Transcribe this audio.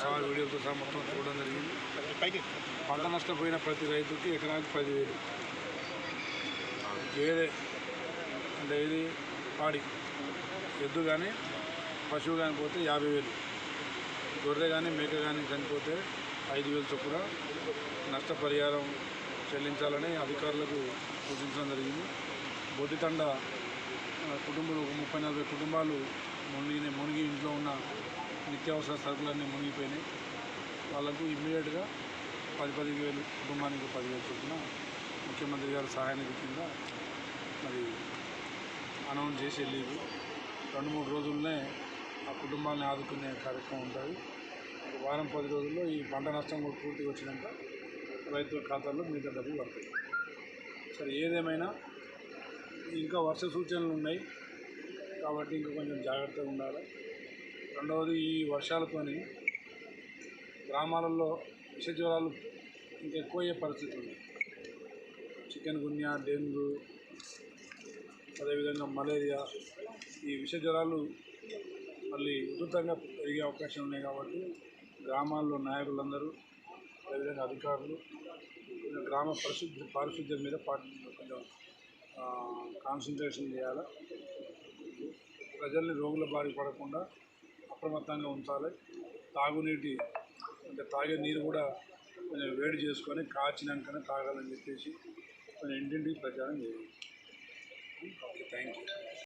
సహా వీడియోతో సహా మొత్తం చూడడం జరిగింది. పంట నష్టపోయిన ప్రతి రైతుకి ఎకరానికి పదివేలు. గేదె అంటే ఇది పాడి ఎద్దు కానీ పశువు కానీ పోతే యాభై వేలు గొర్రె కానీ మేక కానీ చనిపోతే ఐదు వేలు చొప్పున నష్టపరిహారం చెల్లించాలని అధికారులకు సూచించడం జరిగింది. బొడ్డితండ ఆ, కుటుంబాలు ఒక ముప్పై నలభై కుటుంబాలు మునిగి మునిగి ఇంట్లో ఉన్న నిత్యావసర సరుకులన్నీ మునిగిపోయినాయి. వాళ్ళకు ఇమ్మీడియట్గా పది పది వేలు కుటుంబానికి పదివేలు చొప్పున ముఖ్యమంత్రి గారి సహాయానికి కింద మరి అనౌన్స్ చేసి వెళ్ళేది రెండు మూడు రోజుల్లోనే ఆ కుటుంబాన్ని ఆదుకునే కార్యక్రమం ఉంటుంది. వారం పది రోజుల్లో ఈ పంట నష్టం కూడా పూర్తిగా వచ్చినాక రైతుల ఖాతాల్లో మిగతా డబ్బులు పడతాయి. సరే ఏదేమైనా ఇంకా వర్ష సూచనలు ఉన్నాయి. కాబట్టి ఇంకా కొంచెం జాగ్రత్తగా ఉండాలి. రెండవది ఈ వర్షాలతోని గ్రామాలలో విష జ్వరాలు ఇంకా ఎక్కువయ్యే పరిస్థితి ఉంది. చికెన్ గున్యా డెంగ్యూ అదేవిధంగా మలేరియా ఈ విష జ్వరాలు మళ్ళీ ఉధృతంగా పెరిగే అవకాశం ఉన్నాయి కాబట్టి గ్రామాల్లో నాయకులందరూ అదేవిధంగా అధికారులు గ్రామ పరిశుద్ధి పారిశుద్ధ్యం మీద పా కొంచెం కాన్సన్ట్రేషన్ చేయాలి? ప్రజల్ని రోగుల బారి పడకుండా అప్రమత్తంగా ఉంచాలి. తాగునీటి అంటే తాగే నీరు కూడా కొంచెం వేడి చేసుకొని కాచినాకనే తాగాలని చెప్పేసి కొంచెం ఇంటింటికి ప్రచారం చేయాలి. Okay thank you